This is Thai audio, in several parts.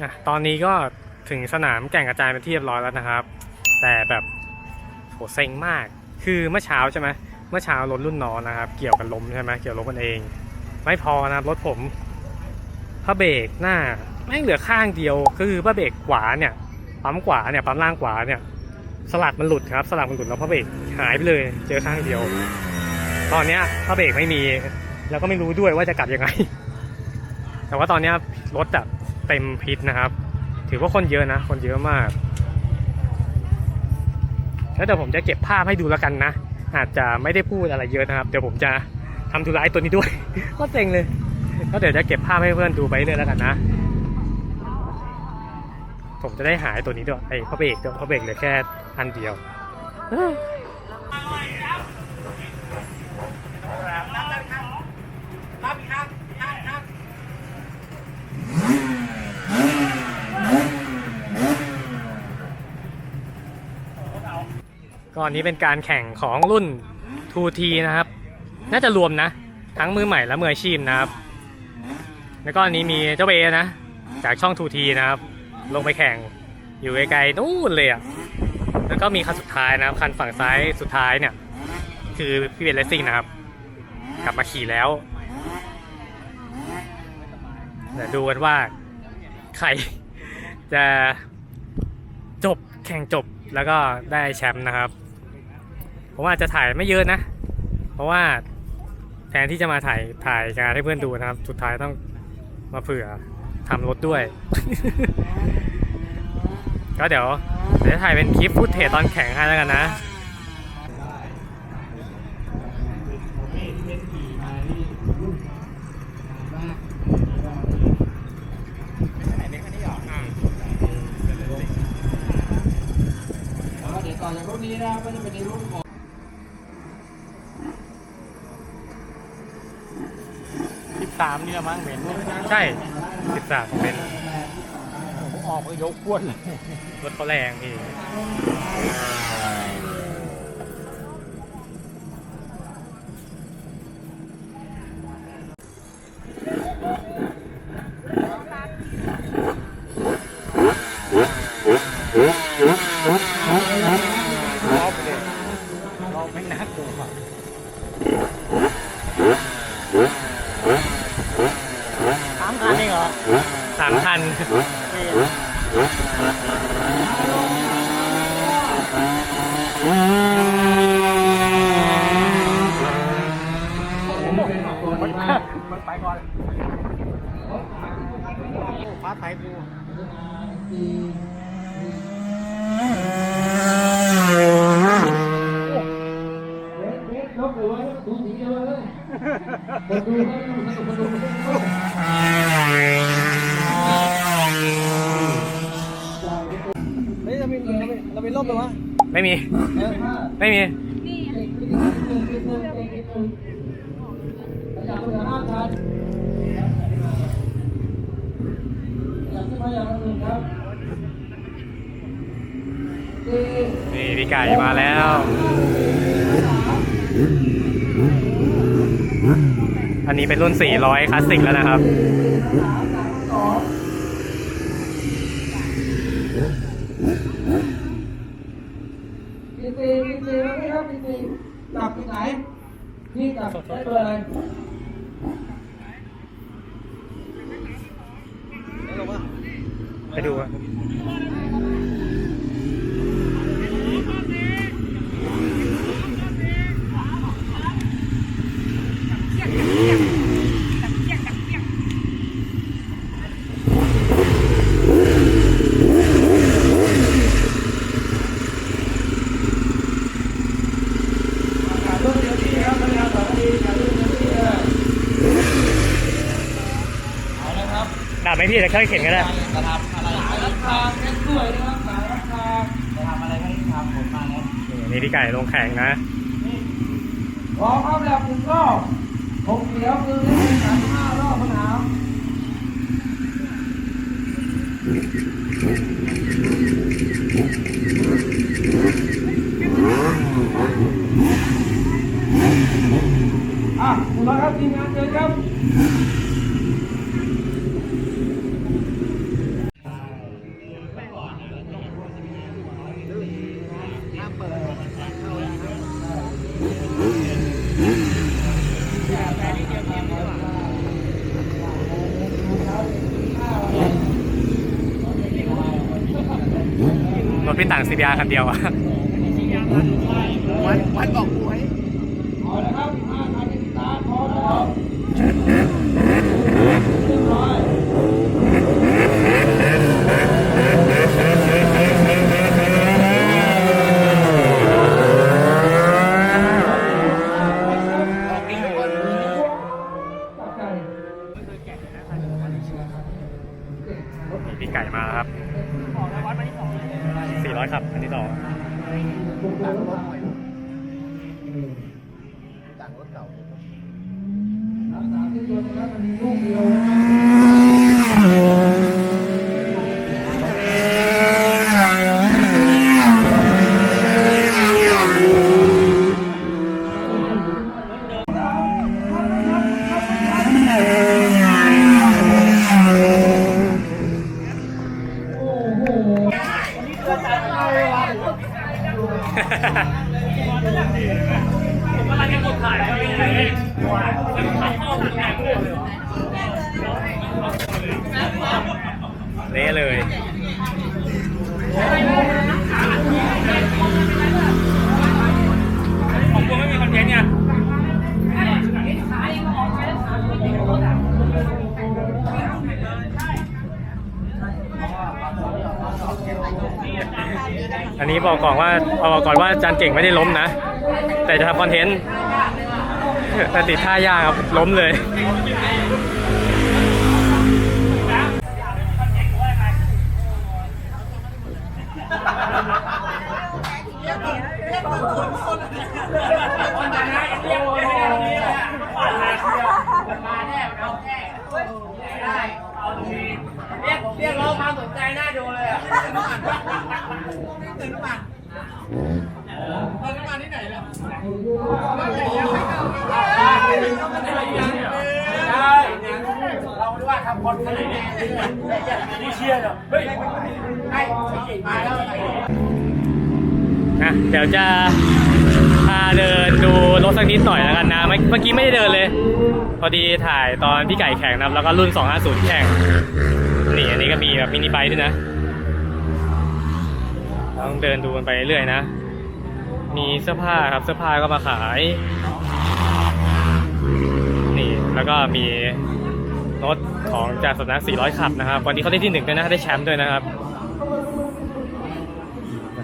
อะตอนนี้ก็ถึงสนามแก่งกระจายเป็นที่เรียบร้อยแล้วนะครับ แต่แบบโหเซ็งมาก คือเมื่อเช้าใช่ไหมเมื่อเช้ารถรุ่นน้องนะครับ เกี่ยวกับลมใช่ไหมเกี่ยวกับลมกันเอง ไม่พอนะครับรถผมพระเบรกหน้าแม่งเหลือข้างเดียวก็คือพระเบรกขวาเนี่ยปั๊มขวาเนี่ยปั๊มล่างขวาเนี่ย สลักมันหลุดครับ สลักมันหลุดแล้วพระเบรกหายไปเลย เจอข้างเดียว ตอนเนี้ยพระเบรกไม่มี แล้วก็ไม่รู้ด้วยว่าจะกลับยังไง แต่ว่าตอนเนี้ยรถแบบ เต็มพิษนะครับ ถือว่าคนเยอะนะ คนเยอะมาก แล้วเดี๋ยวผมจะเก็บภาพให้ดูแล้วกันนะ อาจจะไม่ได้พูดอะไรเยอะนะครับ เดี๋ยวผมจะทำธุระไอ้ตัวนี้ด้วย ก็เซ็งเลย ก็เดี๋ยวจะเก็บภาพให้เพื่อนดูไปเรื่อยแล้วกันนะ ผมจะได้หายตัวนี้ด้วยไอ้พระเบรกด้วยพระเบรกเหลือแค่อันเดียว ก็อันนี้เป็นการแข่งของรุ่น 2T นะครับ น่าจะรวมนะ ทั้งมือใหม่และมืออาชีพนะครับ แล้วก็อันนี้มีเจ้าเบนะ จากช่อง 2T นะครับ ลงไปแข่งอยู่ไกลๆนู่นเลยอะแล้วก็มีคันสุดท้ายนะครับ คันฝั่งซ้ายสุดท้ายเนี่ย คือพี่เบนเลสซิ่งนะครับ กลับมาขี่แล้วเดี๋ยวดูกันว่าใครจะจบแข่งจบแล้วก็ได้แชมป์นะครับ ผมอาจจะถ่ายไม่เยอะนะ เพราะว่าแทนที่จะมาถ่ายถ่ายงานให้เพื่อนดูนะครับ สุดท้ายต้องมาเผื่อทำรถด้วย ก็เดี๋ยวเดี๋ยวถ่ายเป็นคลิปฟุตเทจตอนแข่งให้แล้วกันนะ เดี๋ยวต่อจากรุ่นนี้นะครับก็จะเป็นในรุ่นของ สิบสาม นี่ละมั้งเบนใช่สิบสามเป็นออกไปยกขวดเลยรถเขาแรงพี่ รอบเลยรอบไม่น่ากลัว สามคันเองเหรอ สามคันมันไปก่อนฟ้าไทยกูเมีร่มไมวะไม่มี ไม่มี นี่พี่ไก่มาแล้วอันนี้เป็นรุ่น 400 คลาสสิกแล้วนะครับ พี่ตีพี่ตีแล้วพี่ครับพี่ตีกลับที่ไหนพี่กลับใช้เบอร์อะไร ไปดูอะดับไหมพี่ แต่เคยเข็นก็ได้จะทำอะไรราคาแค่สวยนะครับสายราคาจะทำอะไรให้ทำผมมาแล้วนี่พี่ไก่ลงแข่งนะพร้อมครับแล้วคุณก็ผมเขียวคือเล่นสามห้ารอบปัญหาอะคุณร้อยครับทีมงานเชิญครับ รถพี่ต่างซีดีอาคันเดียวอะวันวันบอกหวยพอแล้วครับห้าพันติดตาพอแล้ว บอกก่อนว่าบอกก่อนว่าอาจารย์เก่งไม่ได้ล้มนะ แต่จะทำคอนเทนต์แต่ติดท่ายากครับล้มเลย เรียกเรียกร้องความสนใจน่าดูเลยอะ ได้เราดูว่าทำคนขนาดนี้ไม่เชื่อหรอเฮ้ยให้มาแล้วนะเดี๋ยวจะพาเดินดูรถสักนิดหน่อยแล้วกันนะ เมื่อกี้ไม่ได้เดินเลย พอดีถ่ายตอนพี่ไก่แข่งนะแล้วก็รุ่น 250 แข่ง นี่อันนี้ก็มีแบบมินิไบค์ด้วยนะ ต้องเดินดูกันไปเรื่อยๆนะ มีเสื้อผ้าครับเสื้อผ้าก็มาขาย นี่แล้วก็มีรถของจากสำนัก400 ขับนะครับ วันนี้เขาได้ที่หนึ่งด้วยนะได้แชมป์ด้วยนะครับ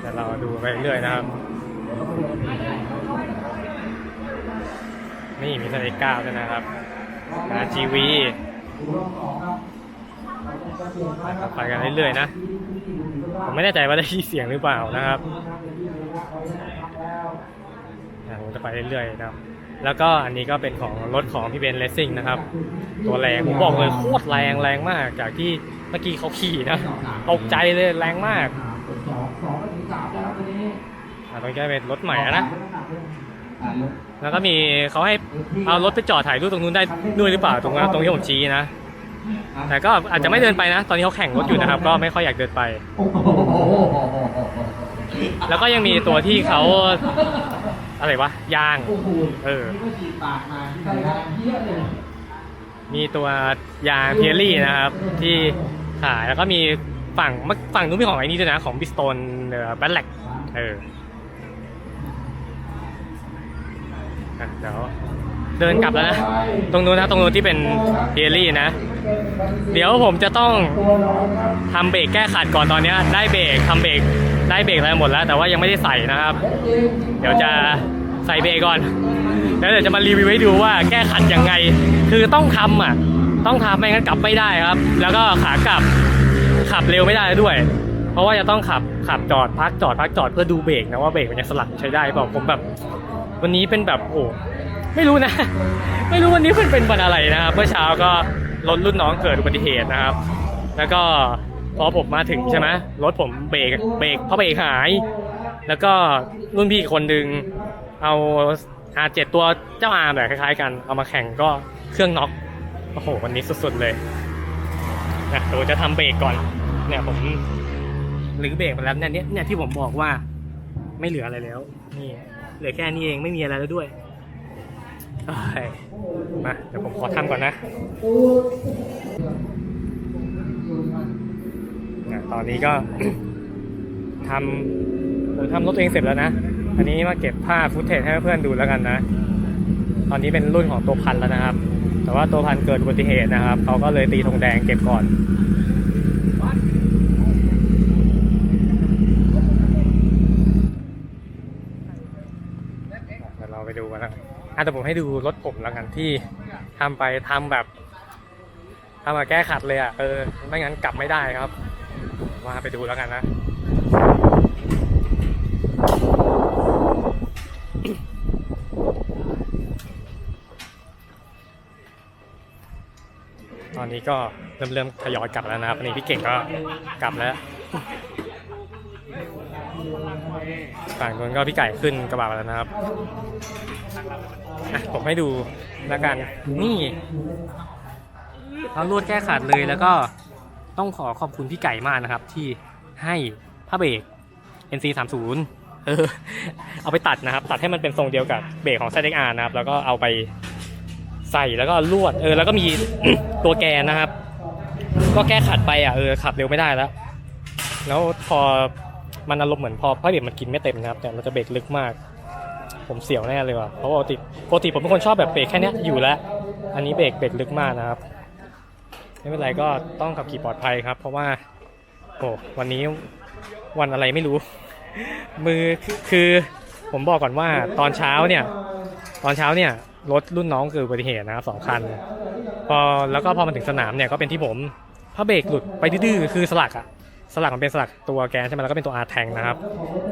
แต่เราดูไปเรื่อยนะครับ นี่มีสเตก้าด้วยนะครับนะจีวีไปกันเรื่อยๆนะ ผมไม่แน่ใจว่าได้ยินเสียงหรือเปล่านะครับอะผมจะไปเรื่อยๆนะครับ แล้วก็อันนี้ก็เป็นของรถของพี่เบนเลสซิ่งนะครับ ตัวแรงผมบอกเลยโคตรแรงแรงมาก จากที่เมื่อกี้เขาขี่นะตกใจเลยแรงมากองสองถึงสามแล้วตอนนี้อะตรงนี้ก็เป็นรถใหม่นะ แล้วก็มีเขาให้เอารถไปจอดถ่ายรูปตรงนู้นได้ด้วยหรือเปล่าตรงนั้ตรงที่ผมชี้นะ แต่ก็อาจจะไม่เดินไปนะ ตอนนี้เขาแข่งรถอยู่นะครับ ก็ไม่ค่อยอยากเดินไปโอ้โหแล้วก็ยังมีตัวที่เขาอะไรวะยางโอ้โหเออนี่ก็ฉีดปากมาใส่ยางเพี้ยเลยมีตัวยางเพียรี่นะครับ ที่ขายแล้วก็มีฝั่งฝั่งนู้นมีของไอ้นี่ด้วยนะ ของบิสโตนเอ่อแบทแลกเอออะเดี๋ยวเดินกลับแล้วนะ ตรงนู้นนะตรงนู้นที่เป็นเพียรี่นะ เดี๋ยวผมจะต้องตัวร้อนครับทำเบรกแก้ขัดก่อนตอนนี้ได้เบรกทำเบรกได้เบรกอะไรหมดแล้ว แต่ว่ายังไม่ได้ใส่นะครับ เดี๋ยวจะใส่เบรกก่อน แล้วเดี๋ยวจะมารีวิวให้ดูว่าแก้ขัดยังไง คือต้องทำอะ ต้องทำไม่งั้นกลับไม่ได้ครับ แล้วก็ขากลับขับเร็วไม่ได้ด้วย เพราะว่าจะต้องขับขับจอดพักจอดพักจอดเพื่อดูเบรกนะว่าเบรกมันยังสลักใช้ได้เปล่าผมแบบ วันนี้เป็นแบบโอ้ไม่รู้นะ ไม่รู้วันนี้มันเป็นวันอะไรนะครับเมื่อเช้าก็ รถรุ่นน้องเกิดอุบัติเหตุนะครับ แล้วก็พอผมมาถึงใช่ไหมรถผมเบรกเบรกเพราะเบรกหาย แล้วก็รุ่นพี่คนหนึ่งเอา R7 ตัวเจ้าอาร์มแบบคล้ายๆ กันเอามาแข่งก็เครื่องน็อกโอ้โหวันนี้สุดๆเลยนะเดี๋ยวจะทำเบรกก่อน เนี่ยผมหรือเบรกไปแล้วเนี่ยเนี่ยที่ผมบอกว่า ไม่เหลืออะไรแล้ว นี่เหลือแค่นี้เองไม่มีอะไรแล้วด้วย มาเดี๋ยวผมขอทำก่อนนะ ตอนนี้ก็ทำผมทำรถตัวเองเสร็จแล้วนะ อันนี้มาเก็บภาพฟุตเทจให้เพื่อนดูแล้วกันนะ ตอนนี้เป็นรุ่นของตัวพันแล้วนะครับ แต่ว่าตัวพันเกิดอุบัติเหตุนะครับ เขาก็เลยตีธงแดงเก็บก่อนเดี๋ยวเราไปดูกันนะ อะแต่ผมให้ดูรถผมแล้วกันที่ทำไปทำแบบทำมาแก้ขัดเลยอะเออไม่งั้นกลับไม่ได้ครับมาไปดูแล้วกันนะตอนนี้ก็เริ่มเริ่มทยอยกลับแล้วนะครับอันนี้พี่เก่งก็กลับแล้ว ฝั่งนู้นก็พี่ไก่ขึ้นกระบะแล้วนะครับอะผมให้ดูแล้วกัน นี่เราลวดแก้ขาดเลยแล้วก็ต้องขอขอบคุณพี่ไก่มากนะครับ ที่ให้ผ้าเบรก NC 3 0เออเอาไปตัดนะครับ ตัดให้มันเป็นทรงเดียวกับเบรกของ ZXR นะครับ แล้วก็เอาไปใส่แล้วก็ลวดเออแล้วก็มีตัวแกนนะครับ ก็แก้ขัดไปอะเออขับเร็วไม่ได้แล้ว แล้วพอ มันอารมณ์เหมือนพอพระเบรกมันกินไม่เต็มนะครับ แต่มันจะเบรกลึกมาก ผมเสียวแน่เลยว่ะเพราะปกติปกติผมเป็นคนชอบแบบเบรกแค่นี้อยู่แล้ว อันนี้เบรกเบรกลึกมากนะครับไม่เป็นไรก็ต้องขับขี่ปลอดภัยครับ เพราะว่าโอ้วันนี้วันอะไรไม่รู้ มือคือผมบอกก่อนว่าตอนเช้าเนี่ย ตอนเช้าเนี่ยรถรุ่นน้องเกิดอุบัติเหตุนะครับสองคันพอแล้วก็พอมาถึงสนามเนี่ยก็เป็นที่ผมพระเบรกหลุดไปดื้อคือสลักอะ สลักมันเป็นสลักตัวแกนใช่ไหมแล้วก็เป็นตัว R แทงนะครับ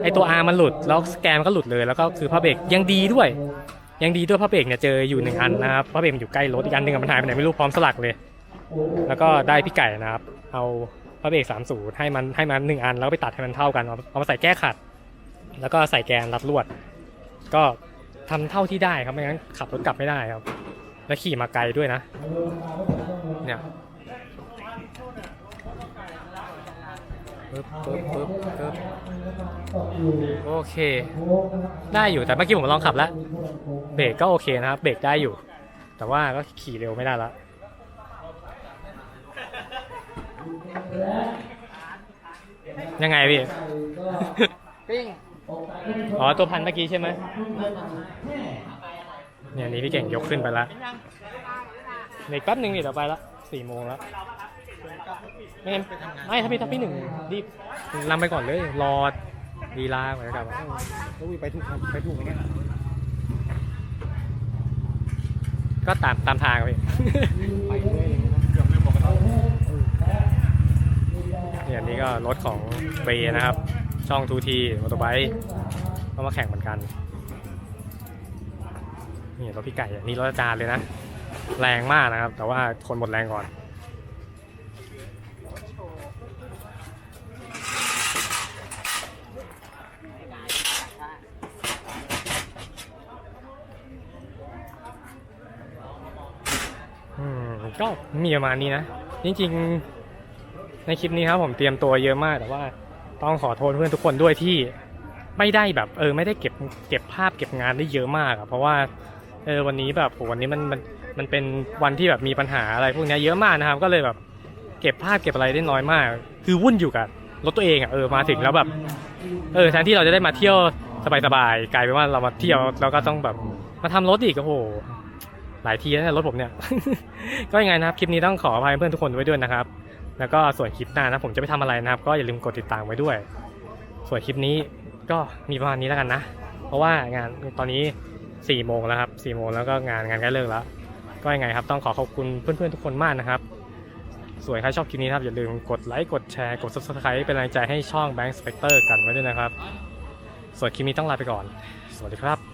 ไอตัว R มันหลุดแล้วแกนมันก็หลุดเลย แล้วก็คือพระเบรกยังดีด้วย ยังดีด้วยพระเบรกเนี่ยเจออยู่หนึ่งอันนะครับพระเบรกมันอยู่ใกล้รถอีกอันหนึ่งอะมันหายไปไหนไม่รู้พร้อมสลักเลย แล้วก็ได้พี่ไก่นะครับ เอาพระเบรกสามสูให้มันให้มันหนึ่งอันแล้วก็ไปตัดให้มันเท่ากันเอาเอามาใส่แก้ขัด แล้วก็ใส่แกนรัดลวด ก็ทำเท่าที่ได้ครับไม่งั้นขับรถกลับไม่ได้ครับ แล้วขี่มาไกลด้วยนะ เนี่ย ปึ๊บปึ๊บปึ๊บปึ๊บโอเค ได้อยู่แต่เมื่อกี้ผมลองขับแล้วเบรกก็โอเคนะครับเบรกได้อยู่ แต่ว่าก็ขี่เร็วไม่ได้ละยังไงพี่ปิ้งอ๋อตัวพันเมื่อกี้ใช่ไหมเนี่ยอันนี้พี่เก่งยกขึ้นไปละเด็กแป๊บหนึ่งนี่เดี๋ยวไปละสี่โมงแล้ว ไม่งั้นไม่ถ้าพี่ถ้าพี่หนึ่งรีบลำไปก่อนเลย รอดีลาเหมือนกันว่าอุ้ยไปถูกครับไปถูกไหมเนี่ยก็ตามตามทางครับพี่ไปเรื่อยเลยนะเกือบลืมบอกกันแล้วเนี่ยอันนี้ก็รถของเบนะครับ ช่องทูทีมอเตอร์ไบค์ก็มาแข่งเหมือนกันนี่รถพี่ไก่อันนี่รถอาจารย์เลยนะ แรงมากนะครับ แต่ว่าคนหมดแรงก่อน ก็มีประมาณนี้นะ จริงๆ ในคลิปนี้ครับผมเตรียมตัวเยอะมาก แต่ว่าต้องขอโทษเพื่อนทุกคนด้วยที่ไม่ได้แบบเออไม่ได้เก็บเก็บภาพเก็บงานได้เยอะมากอะเพราะว่าเออวันนี้แบบโหวันนี้มันมันมันเป็นวันที่แบบมีปัญหาอะไรพวกนี้เยอะมากนะครับ ก็เลยแบบเก็บภาพเก็บอะไรได้น้อยมาก คือวุ่นอยู่กับรถตัวเองอะเออมาถึงแล้วแบบเออแทนที่เราจะได้มาเที่ยวสบายๆกลายเป็นว่าเรามาเที่ยวแล้วก็ต้องแบบมาทำรถอีกโอ้โห หลายทีแล้วเนี่ยรถผมเนี่ย ก็ยังไงนะครับคลิปนี้ต้องขออภัยเพื่อนทุกคนไว้ด้วยนะครับ แล้วก็ส่วนคลิปหน้านะผมจะไปทำอะไรนะครับ ก็อย่าลืมกดติดตามไว้ด้วย ส่วนคลิปนี้ก็มีประมาณนี้แล้วกันนะ เพราะว่างานตอนนี้4ี่โมงแล้วครับ4ี่โมงแล้วก็งานงานใกล้เลิกแล้ว ก็ยังไงครับต้องขอขอบคุณเพื่อนๆทุกคนมากนะครับ ส่วนใครชอบคลิปนี้นะครับอย่าลืมกดไลค์กดแชร์กด subscribe เป็นกำลังใจให้ช่อง Bank Spectre กันไว้ด้วยนะครับ ส่วนคลิปนี้ต้องลาไปก่อน สวัสดีครับ